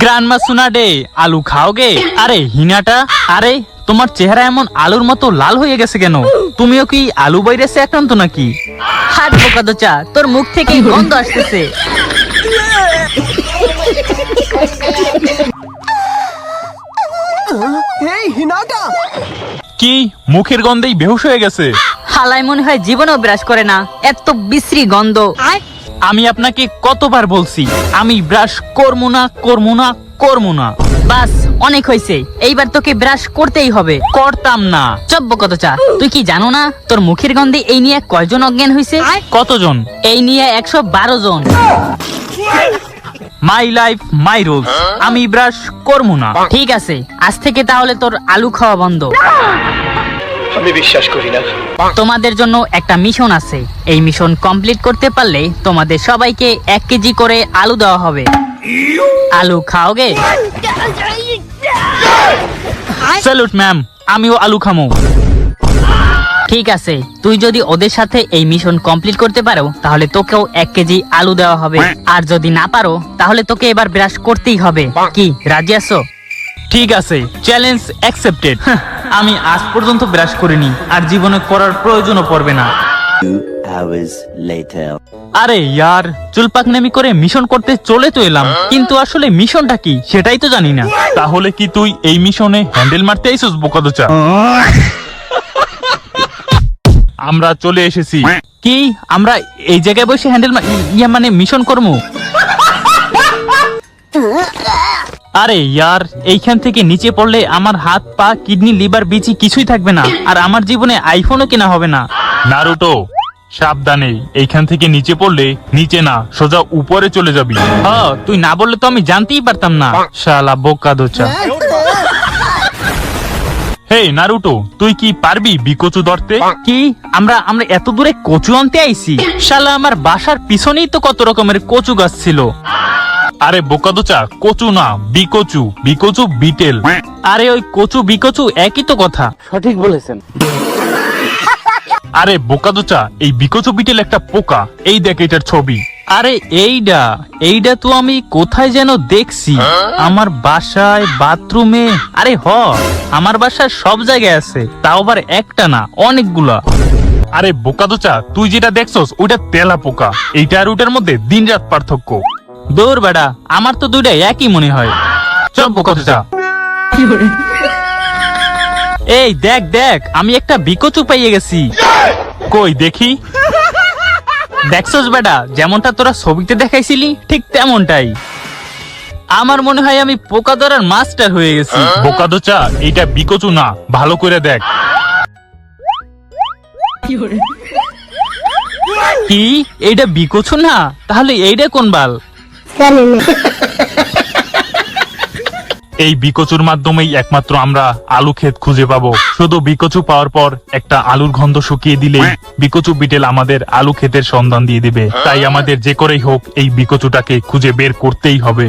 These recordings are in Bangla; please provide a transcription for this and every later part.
গ্রান্ডমা সুনা ডে আলু খাওগে। আরে হিনাটা আরে তোমার চেহারা এমন আলুর মতো লাল হয়ে গেছে কেন? তুমিও কি আলু বাইরেছে আক্রান্ত নাকি? হাট বোকা দোচা তোর মুখ থেকে গন্ধ আসতেছে। কি মুখের গন্ধেই বেহুশ হয়ে গেছে? হালাই মনে হয় জীবনও ব্রাশ করে না এত বিশ্রী গন্ধ। আমি আপনাকে কতবার বলছি আমি ব্রাশ করব না করব না করব না। বাস অনেক হয়েছে। এইবার তোকে ব্রাশ করতেই হবে। করতাম না। চপ বোকা দোচা তুই কি জানো না তোর মুখের গন্ধে এই নিয়ে কয়জন অজ্ঞান হয়েছে কতজন? এই নিয়ে একশো বারো জন। মাই লাইফ মাই রুলস আমি ব্রাশ করব না। ঠিক আছে আজ থেকে তাহলে তোর আলু খাওয়া বন্ধ। আমি বিশ্বাস করি না। তোমাদের জন্য একটা মিশন আছে। এই মিশন কমপ্লিট করতে পারলে তোমাদের সবাইকে এক কেজি করে আলু দেওয়া হবে। আলু খাওগে স্যালুট ম্যাম আমিও আলু খামো। ঠিক আছে তুই যদি ওদের সাথে এই মিশন কমপ্লিট করতে পারো তাহলে তোকেও এক কেজি আলু দেওয়া হবে। আর যদি না পারো তাহলে তোকে এবার ব্রাশ করতেই হবে। কি রাজি আছো? ঠিক আছে চ্যালেঞ্জ অ্যাকসেপ্টেড আমি আজ পর্যন্ত ব্রাশ করিনি আর জীবনে করার প্রয়োজনও পড়বে না. আরে ইয়ার চুল পাকনামি করে মিশন করতে চলে তো এলাম কিন্তু আসলে মিশনটা কি সেটাই তো জানি না। তাহলে কি তুই এই মিশনে হ্যান্ডেল মারতে আইসস বোকাদোচা? আমরা চলে এসেছি। কি আমরা এই জায়গায় বসে হ্যান্ডেল ইয়া মানে মিশন করব আরে ইয়ার এইখান থেকে নিচে পড়লে আমার হাত পা কিডনি লিভার বিচি কিছুই থাকবে না। আর আমার জীবনে আইফোনও কেনা হবে না। নারুটো সাবধানে এইখান থেকে নিচে পড়লে নিচে না সোজা উপরে চলে যাবি। হ্যাঁ তুই না বললে তো আমি জানতেই পারতাম না। শালা বোকা দোচা। হে নারুটো তুই কি পারবি বিকচু ধরতে? কি? আমরা আমরা এত দূরে কচু আনতে আইছি? শালা আমার বাসার পিছনেই তো কত রকমের কচু গাছ ছিল। আরে বোকাদোচা কচু না বিকচু বিকচু বিটেল। আরে ওই কচু বিকচু একই তো কথা। সঠিক বলেছেন। আরে বোকাদোচা এই বিকচু বিটেল একটা পোকা এই দেখ এটার ছবি। আরে এইডা এইডা তো আমি কোথায় যেন দেখছি। আমার বাসায় বাথরুমে আরে হ আমার বাসায় সব জায়গায় আছে তাও আবার একটা না অনেকগুলা। আরে বোকাদোচা তুই যেটা দেখছস ওইটা তেলা পোকা। এইটা আর ওটার মধ্যে দিন রাত পার্থক্য। দৌড় বেড়া আমার তো দুইটা একই মনে হয়। চল বোকাদোচা এই দেখ দেখ আমি একটা বিকচু পাইয়ে গেছি। কই দেখি। দেখছস বেটা যেমনটা তোরা ছবিতে দেখাইছিলি ঠিক তেমনটাই। আমার মনে হয় আমি পোকা ধরার মাস্টার হয়ে গেছি। বোকা দোচা এইটা বিকচু না ভালো করে দেখ। কি? এইটা বিকচু না? তাহলে এইটা কোন বাল? এই বিকচুর মাধ্যমেই একমাত্র আমরা আলু ক্ষেত খুঁজে পাবো। শুধু বিকচু পাওয়ার পর একটা আলুর গন্ধ শুকিয়ে দিলেই বিকচু বিটেল আমাদের আলু ক্ষেতের সন্ধান দিয়ে দিবে। তাই আমাদের যে করেই হোক এই বিকচুটাকে খুঁজে বের করতেই হবে।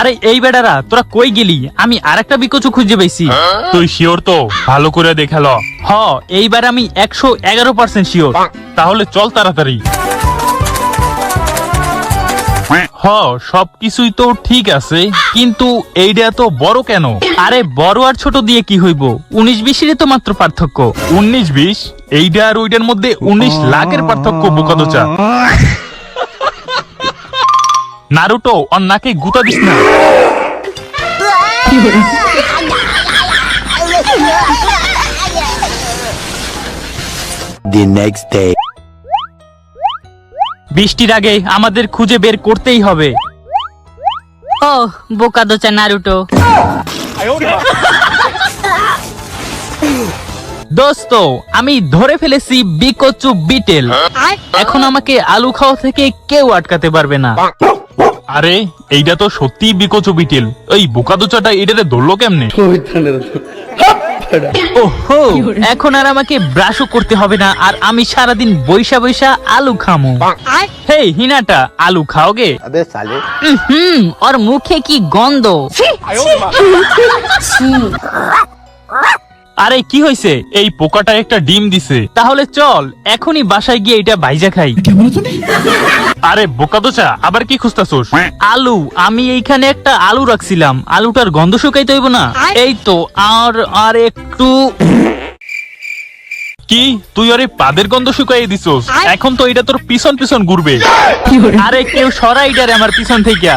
আরে এই বেটারা তোরা কই গেলি? আমি আরেকটা বিকচু খুঁজে পেয়েছি তুই শিওর তো? ভালো করে দেখাল হ এইবার আমি একশো এগারো পার্সেন্ট শিওর তাহলে চল তাড়াতাড়ি। হ, সবকিছুই তো ঠিক আছে, কিন্তু এইটা তো বড় কেন? আরে, বড় আর ছোট দিয়ে কি হইব? উনিশ বিশেরই তো মাত্র পার্থক্য। উনিশ বিশ? এইটা আর ওইটার মধ্যে উনিশ লাখের পার্থক্য, বোকাদোচা। নারুটো, ওর নাকে গুতা দিস না। The next day. বৃষ্টির আগে আমাদের খুঁজে বের করতেই হবে। ও বোকা দোচা নারুটো। দোস্ত আমি ধরে ফেলেছি বিকচু বিটেল। এখন আমাকে আলু খাওয়া থেকে কেউ আটকাতে পারবে না। আরে এইটা তো সত্যি বিকচু বিটেল। ওই বোকাদোচাটা এটাতে ধরলো কেমনে? ওহো এখন আর আমাকে ব্রাশও করতে হবে না আর আমি সারাদিন বৈশা বৈশা আলু খামু। হেই হিনাটা আলু খাও গে। হুম ওর মুখে কি গন্ধ। আরে কি হয়েছে এই পোকাটা একটা ডিম দিছে। তাহলে চল এখনই বাসায় গিয়ে এটা ভাইজা খাই। আরে বোকা দোচা আবার কি খুঁজতাছোস? আলু আমি এইখানে একটা আলু রাখছিলাম। আলুটার গন্ধ শুকাইতে হইব না। এই তো আর আর একটু কি? তুই আরে পাদের গন্ধ শুকাই দিছস। এখন তো এটা তোর পিছন পিছন ঘুরবে। আরে কেউ সরাই আমার পিছন থেকে।